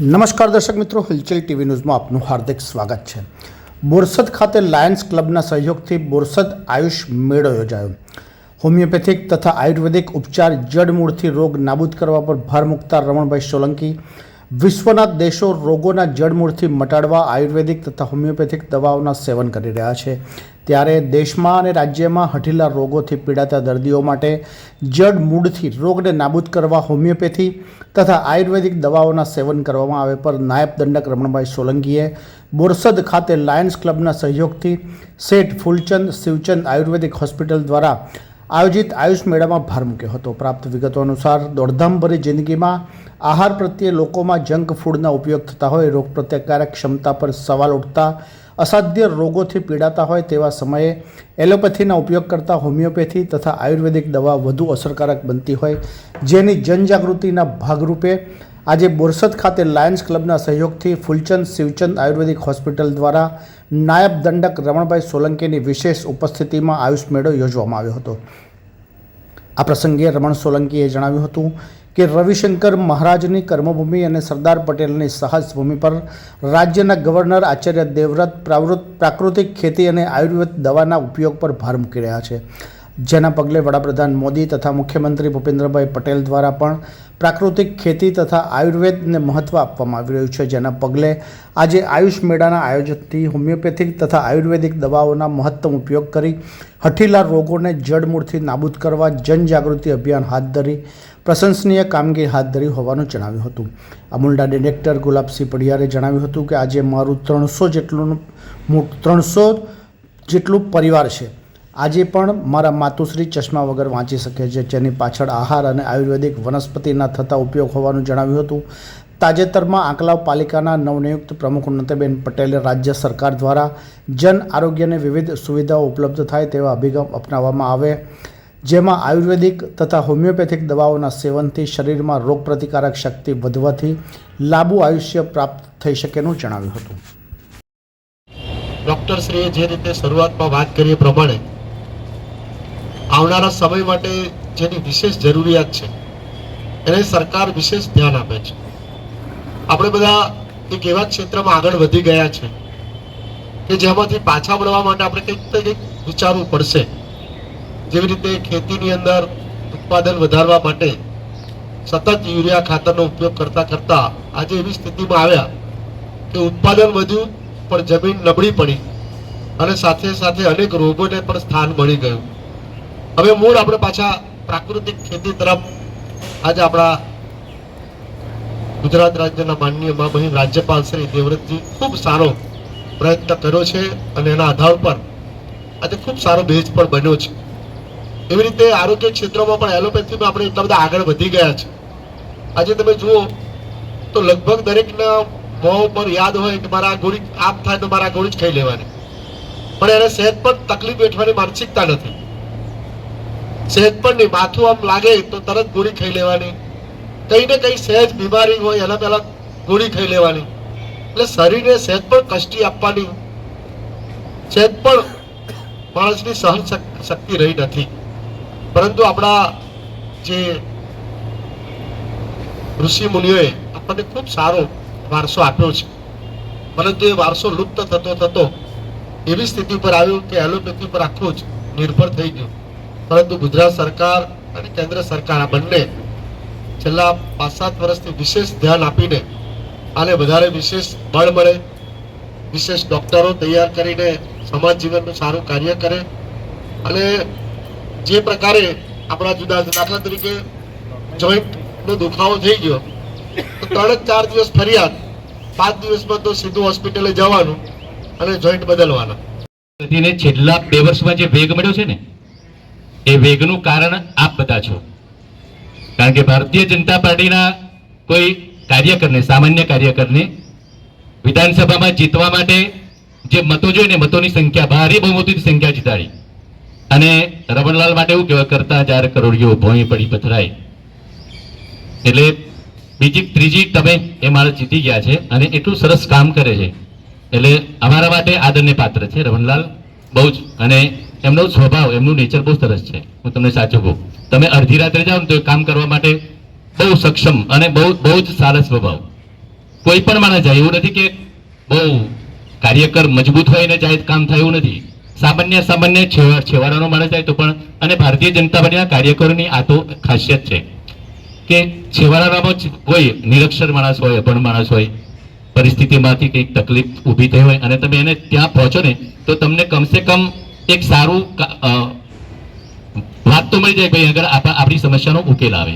નમસ્કાર દર્શક મિત્રો, હલચલ ટીવી ન્યૂઝમાં આપનું હાર્દિક સ્વાગત છે. બોરસદ ખાતે લાયન્સ ક્લબના સહયોગથી બોરસદ આયુષ મેળો યોજાયો. હોમિયોપેથિક તથા આયુર્વેદિક ઉપચાર જડમૂળથી રોગ નાબૂદ કરવા પર ભાર મૂકતા રમણભાઈ સોલંકી, વિશ્વના દેશો રોગોના જડમૂળથી મટાડવા આયુર્વેદિક તથા હોમિયોપેથિક દવાઓના સેવન કરી રહ્યા છે. ત્યારે દેશમાં અને રાજ્યમાં હઠીલા રોગોથી પીડાતા દર્દીઓ માટે જડ મૂળથી રોગને નાબૂદ કરવા હોમિયોપેથી તથા આયુર્વેદિક દવાઓના સેવન કરવામાં આવે પર નાયબ દંડક રમણભાઈ સોલંકીએ બોરસદ ખાતે લાયન્સ ક્લબના સહયોગથી શેઠ ફૂલચંદ, શિવચંદ આયુર્વેદિક હોસ્પિટલ દ્વારા આયોજિત આયુષ મેળામાં ભાર મૂક્યો હતો. પ્રાપ્ત વિગતો અનુસાર દોડધામભરી જિંદગીમાં આહાર પ્રત્યે લોકોમાં જંક ફૂડના ઉપયોગ થતા હોય, રોગ પ્રતિકારક ક્ષમતા પર સવાલ ઉઠતા અસાધ્ય રોગોથી પીડાતા હોય તેવા સમયે એલોપેથીના ઉપયોગ કરતાં હોમિયોપેથી તથા આયુર્વેદિક દવા વધુ અસરકારક બનતી હોય, જેની જનજાગૃતિના ભાગરૂપે આજે બોરસદ ખાતે લાયન્સ ક્લબના સહયોગથી ફૂલચંદ શિવચંદ આયુર્વેદિક હોસ્પિટલ દ્વારા નાયબ દંડક રમણભાઈ સોલંકીની વિશેષ ઉપસ્થિતિમાં આયુષ મેળો યોજવામાં આવ્યો હતો. આ પ્રસંગે રમણ સોલંકીએ જણાવ્યું હતું કે રવિશંકર મહારાજની કર્મભૂમિ અને સરદાર પટેલની સાહસભૂમિ પર રાજ્યના ગવર્નર આચાર્ય દેવવ્રત પ્રાવૃત પ્રાકૃતિક ખેતી અને આયુર્વેદ દવાના ઉપયોગ પર ભાર મૂકી રહ્યા છે. જેના પગલે વડાપ્રધાન મોદી તથા મુખ્યમંત્રી ભૂપેન્દ્રભાઈ પટેલ દ્વારા પણ પ્રાકૃતિક ખેતી તથા આયુર્વેદને મહત્ત્વ આપવામાં આવી રહ્યું છે, જેના પગલે આજે આયુષ મેળાના આયોજનથી હોમિયોપેથિક તથા આયુર્વેદિક દવાઓના મહત્તમ ઉપયોગ કરી હઠીલા રોગોને જડમૂળથી નાબૂદ કરવા જનજાગૃતિ અભિયાન હાથ ધરી, પ્રશંસનીય કામગીરી હાથ ધરી હોવાનું જણાવ્યું હતું. અમૂલના ડિરેક્ટર ગુલાબસિંહ પડિયારે જણાવ્યું હતું કે આજે મારું ત્રણસો જેટલું ત્રણસો જેટલું પરિવાર છે. આજે પણ મારા માતુશ્રી ચશ્મા વગર વાંચી શકે છે. જેની પાછળ આહાર અને આયુર્વેદિક વનસ્પતિના થતા ઉપયોગ હોવાનું જણાવ્યું હતું. તાજેતરમાં આંકલાવ પાલિકાના નવનિયુક્ત પ્રમુખ ઉન્નતિબેન પટેલે રાજ્ય સરકાર દ્વારા જન આરોગ્યને વિવિધ સુવિધાઓ ઉપલબ્ધ થાય તેવા અભિગમ અપનાવવામાં આવે, જેમાં આયુર્વેદિક તથા હોમિયોપેથિક દવાઓના સેવનથી શરીરમાં રોગપ્રતિકારક શક્તિ વધવાથી લાંબુ આયુષ્ય પ્રાપ્ત થઈ શકેનું જણાવ્યું હતું. ડોક્ટર શ્રીએ જે રીતે શરૂઆતમાં વાત કરી એ પ્રમાણે આવનારા સમય માટે જેની વિશેષ જરૂરિયાત છે, એને સરકાર વિશેષ ધ્યાન આપે છે. આપણે બધા એક એવા ક્ષેત્રમાં આગળ વધી ગયા છે કે જેમાંથી પાછા વળવા માટે આપણે કંઈક ને કંઈક વિચારવું પડશે. જેવી રીતે ખેતીની અંદર ઉત્પાદન વધારવા માટે સતત યુરિયા ખાતરનો ઉપયોગ કરતા કરતા આજે એવી સ્થિતિમાં આવ્યા કે ઉત્પાદન વધ્યું, પણ જમીન નબળી પડી અને સાથે સાથે અનેક રોગોને પણ સ્થાન મળી ગયું. હવે મૂળ આપણે પાછા પ્રાકૃતિક ખેતી તરફ આજે આપણા ગુજરાત રાજ્યના માનનીય મા બહેન રાજ્યપાલ શ્રી દેવવ્રતજી ખૂબ સારો પ્રયત્ન કર્યો છે અને એના આધાર પર આજે ખૂબ સારો બેઝ પણ બન્યો છે. એવી રીતે આરોગ્ય ક્ષેત્રમાં પણ એલોપેથીમાં આપણે એટલા બધા આગળ વધી ગયા છે. આજે તમે જુઓ તો લગભગ દરેકના મોં પર યાદ હોય કે મારા ગોળી આમ થાય તો મારા ગોળી જ ખાઈ લેવાની. પણ એને સહેજ પણ તકલીફ વેઠવાની માનસિકતા નથી. સહેજ પણ નહીં માથું આમ લાગે તો તરત ગોળી ખાઈ લેવાની. કઈ ને કઈ સહેજ બીમારી હોય, એના પહેલા ગોળી ખાઈ લેવાની. એટલે શરીરને સહેજ પણ કષ્ટી આપવાની. સહેજ પણ માણસની સહન શક- શક્તિ રહી નથી. પરંતુ આપણા જે ઋષિ મુનિઓએ આપણને ખૂબ સારો વારસો આપ્યો છે. પરંતુ એ વારસો લુપ્ત થતો થતો એવી સ્થિતિ પર આવ્યો કે એલોપેથી પર આખું જ નિર્ભર થઈ ગયું. પરંતુ ગુજરાત સરકાર અને કેન્દ્ર સરકાર આ બંને છેલ્લા પાંચ સાત વર્ષથી વિશેષ ધ્યાન આપીને આને વધારે વિશેષ બળ મળે, વિશેષ ડોક્ટરો તૈયાર કરીને સમાજ જીવનનું સારું કાર્ય કરે અને જે પ્રકારે આપણા જુદા દાખલા તરીકે જોઈન્ટનો દુખાવો થઈ ગયો, તો ત્રણ ચાર દિવસ ફરિયાદ, પાંચ દિવસમાં તો સીધું હોસ્પિટલે જવાનું અને જોઈન્ટ બદલવાના. છેલ્લા બે વર્ષમાં જે વેગ મળ્યો છે ને એ વેગનું કારણ આપ બધા છો. કારણ કે ભારતીય જનતા પાર્ટીના કોઈ કાર્યકરને, સામાન્ય કાર્યકરને વિધાનસભામાં જીતવા માટે જે મતો જોઈને મતોની સંખ્યા, ભારે બહુમતીની સંખ્યા જીતાડી. અને રમણલાલ માટે એવું કહેવાય, કરતા ચાર કરોડિયો ભોંય પડી પથરાય. એટલે બીજી, ત્રીજી, તમે એ માણસ જીતી ગયા છે અને એટલું સરસ કામ કરે છે. એટલે અમારા માટે આદરને પાત્ર છે રમણલાલ બહુ જ. અને એમનો સ્વભાવ, એમનું નેચર બહુ સરસ છે. હું તમને સાચું કહું. તમે અડધી રાત્રે જાઓ ને તો કામ કરવા માટે બહુ સક્ષમ અને બહુ બહુ જ સારા સ્વભાવ. કોઈ પણ માણસ જાય, એવું નથી કે બહુ કાર્યકર મજબૂત હોય ને જાય, કામ થાય નથી. સામાન્ય સામાન્ય છેવાડ છેવાડાનો માણસ જાય તો પણ, અને ભારતીય જનતા પાર્ટીના કાર્યકરોની આ તો ખાસિયત છે કે છેવાડામાં જ કોઈ નિરક્ષર માણસ હોય, અભણ માણસ હોય, પરિસ્થિતિમાંથી કંઈક તકલીફ ઊભી થઈ હોય અને તમે એને ત્યાં પહોંચો ને, તો તમને કમસે કમ એક સારું વાત તો મળી જાય ભાઈ અગર આપણી સમસ્યાનો ઉકેલ આવે.